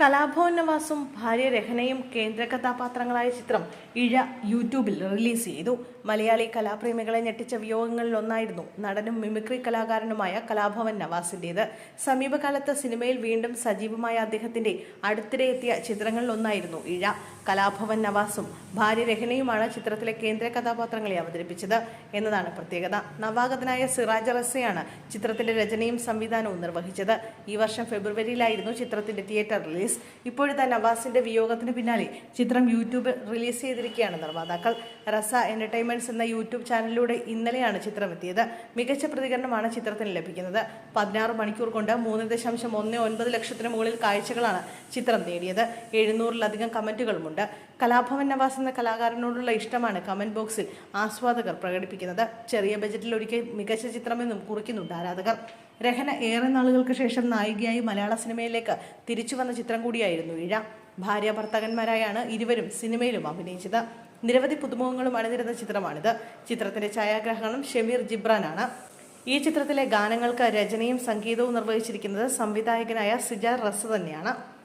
കലാഭവൻ നവാസും ഭാര്യ രഹനയും കേന്ദ്ര കഥാപാത്രങ്ങളായ ചിത്രം ഇഴ യൂട്യൂബിൽ റിലീസ് ചെയ്തു. മലയാളി കലാപ്രേമികളെ ഞെട്ടിച്ച വിയോഗങ്ങളിൽ ഒന്നായിരുന്നു നടനും മിമിക്രി കലാകാരനുമായ കലാഭവൻ നവാസിന്റെത് സമീപകാലത്ത് സിനിമയിൽ വീണ്ടും സജീവമായ അദ്ദേഹത്തിന്റെ അടുത്തിടെ എത്തിയ ചിത്രങ്ങളിൽ ഒന്നായിരുന്നു ഇഴ. കലാഭവൻ നവാസും ഭാര്യ രഹനയുമാണ് ചിത്രത്തിലെ കേന്ദ്ര കഥാപാത്രങ്ങളെ അവതരിപ്പിച്ചത് എന്നതാണ് പ്രത്യേകത. നവാഗതനായ സിറാജ് റസയാണ് ചിത്രത്തിന്റെ രചനയും സംവിധാനവും നിർവഹിച്ചത്. ഈ വർഷം ഫെബ്രുവരിയിലായിരുന്നു ചിത്രത്തിന്റെ തിയേറ്റർ റിലീസ്. ഇപ്പോഴത്തെ നവാസിന്റെ വിയോഗത്തിന് പിന്നാലെ ചിത്രം യൂട്യൂബിൽ റിലീസ് ചെയ്തിരിക്കുകയാണ് നിർമ്മാതാക്കൾ. റസ എന്റർടൈൻമെന്റ്സ് എന്ന യൂട്യൂബ് ചാനലിലൂടെ ഇന്നലെയാണ് ചിത്രം എത്തിയത് മികച്ച പ്രതികരണമാണ് ചിത്രത്തിന് ലഭിക്കുന്നത്. പതിനാറ് മണിക്കൂർ കൊണ്ട് മൂന്ന് ദശാംശം ഒന്ന് ഒൻപത് ലക്ഷത്തിന് മുകളിൽ കാഴ്ചകളാണ് ചിത്രം നേടിയത്. എഴുന്നൂറിലധികം കമന്റുകളുമുണ്ട്. കലാഭവൻ നവാസ് എന്ന കലാകാരനോടുള്ള ഇഷ്ടമാണ് കമന്റ് ബോക്സിൽ ആസ്വാദകർ പ്രകടിപ്പിക്കുന്നത്. ചെറിയ ബജറ്റിൽ ഒരിക്കൽ മികച്ച ചിത്രമെന്നും കുറിക്കുന്നുണ്ട് ആരാധകർ. രഹന ഏറെ നാളുകൾക്ക് ശേഷം നായികയായി മലയാള സിനിമയിലേക്ക് തിരിച്ചു വന്ന ചിത്രം കൂടിയായിരുന്നു ഇഴ. ഭാര്യ ഭർത്തകന്മാരായാണ് ഇരുവരും സിനിമയിലും അഭിനയിച്ചത്. നിരവധി പുതുമുഖങ്ങളും അണിനിരുന്ന ചിത്രമാണിത്. ചിത്രത്തിന്റെ ഛായാഗ്രഹണം ഷെമീർ ജിബ്രാനാണ്. ഈ ചിത്രത്തിലെ ഗാനങ്ങൾക്ക് രചനയും സംഗീതവും നിർവഹിച്ചിരിക്കുന്നത് സംവിധായകനായ സിജാർ റസ് തന്നെയാണ്.